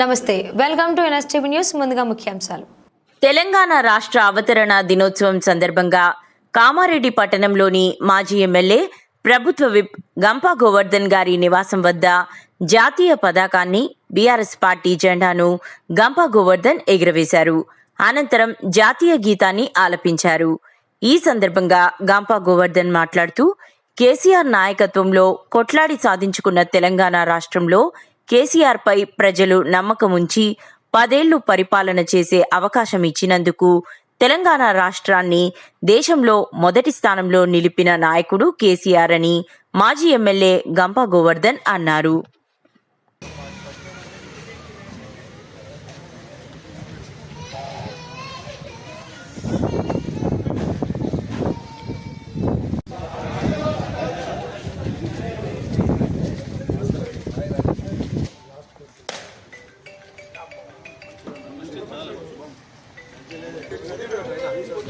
నమస్తే welcome to NSTV news ముందుగా ముఖ్యాంశాలు. తెలంగాణ రాష్ట్ర అవతరణ దినోత్సవం సందర్భంగా కామారెడ్డి పట్టణంలోని మాజీ ఎమ్మెల్యే ప్రభుత్వ విప్ గంపా గోవర్ధన్ గారి నివాసం వద్ద జాతీయ పతాకాన్ని బీఆర్ఎస్ పార్టీ జెండాను గంపా గోవర్ధన్ ఎగురవేశారు. అనంతరం జాతీయ గీతాన్ని ఆలపించారు. ఈ సందర్భంగా గంపా గోవర్ధన్ మాట్లాడుతూ కేసీఆర్ నాయకత్వంలో కొట్లాడి సాధించుకున్న తెలంగాణ రాష్ట్రంలో కేసీఆర్పై ప్రజలు నమ్మకం ఉంచి పదేళ్ళు పరిపాలన చేసే అవకాశం ఇచ్చినందుకు తెలంగాణ రాష్ట్రాన్ని దేశంలో మొదటి స్థానంలో నిలిపిన నాయకుడు కేసీఆర్ అని మాజీ ఎమ్మెల్యే గంపా గోవర్ధన్ అన్నారు.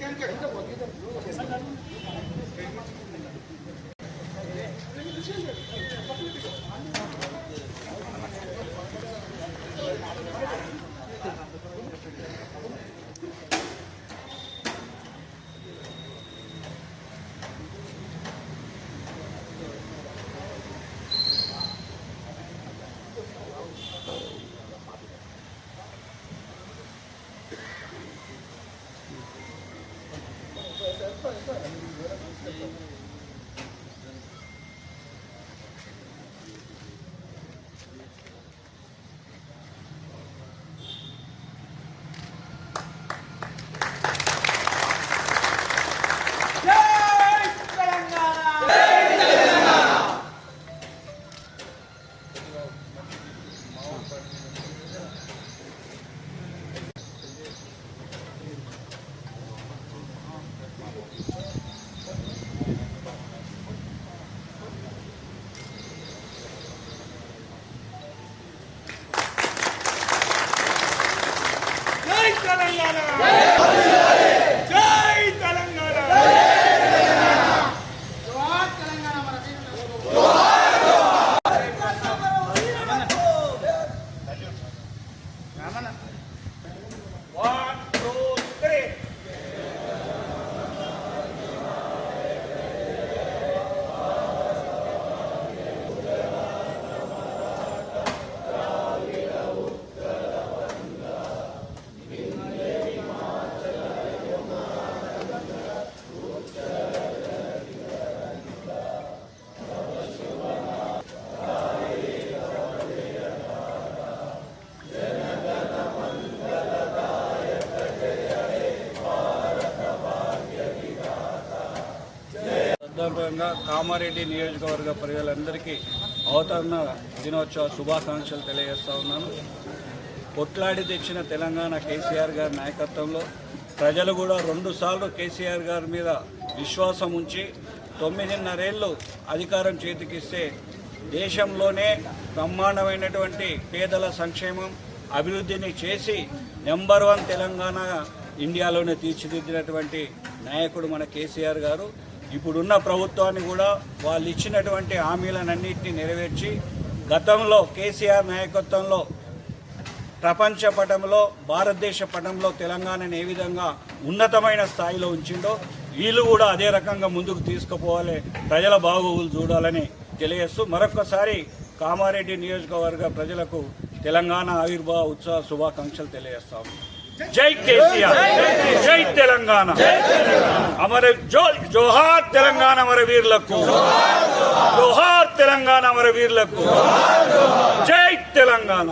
Thank you. తెలంగాణ జై తెలంగాణ జోహార్ తెలంగాణ మన వీరులకు. One, two, three. సందర్భంగా కామారెడ్డి నియోజకవర్గ ప్రజలందరికీ అవతరణ దినోత్సవ శుభాకాంక్షలు తెలియజేస్తా ఉన్నాను. కొట్లాడి తెచ్చిన తెలంగాణ కేసీఆర్ గారి నాయకత్వంలో ప్రజలు కూడా రెండుసార్లు కేసీఆర్ గారి మీద విశ్వాసం ఉంచి తొమ్మిదిన్నరేళ్ళు అధికారం చేతికిస్తే దేశంలోనే బ్రహ్మాండమైనటువంటి పేదల సంక్షేమం అభివృద్ధిని చేసి నెంబర్ వన్ తెలంగాణ ఇండియాలోనే తీర్చిదిద్దినటువంటి నాయకుడు మన కేసీఆర్ గారు. ఇప్పుడున్న ప్రభుత్వాన్ని కూడా వాళ్ళు ఇచ్చినటువంటి హామీలన్నింటినీ నెరవేర్చి గతంలో కేసీఆర్ నాయకత్వంలో ప్రపంచ పటంలో భారతదేశ పటంలో తెలంగాణను ఏ విధంగా ఉన్నతమైన స్థాయిలో ఉంచిందో వీళ్ళు కూడా అదే రకంగా ముందుకు తీసుకుపోవాలి. ప్రజల బాగోగులు చూడాలని తెలియజేస్తూ మరొకసారి కామారెడ్డి నియోజకవర్గ ప్రజలకు తెలంగాణ ఆవిర్భావ ఉత్సవ శుభాకాంక్షలు తెలియజేస్తాము. జై కేసీఆర్. జై తెలంగాణ. అమర జోహార్ తెలంగాణ అమర వీరులకు జోహార్. తెలంగాణ అమర వీరులకు జై తెలంగాణ.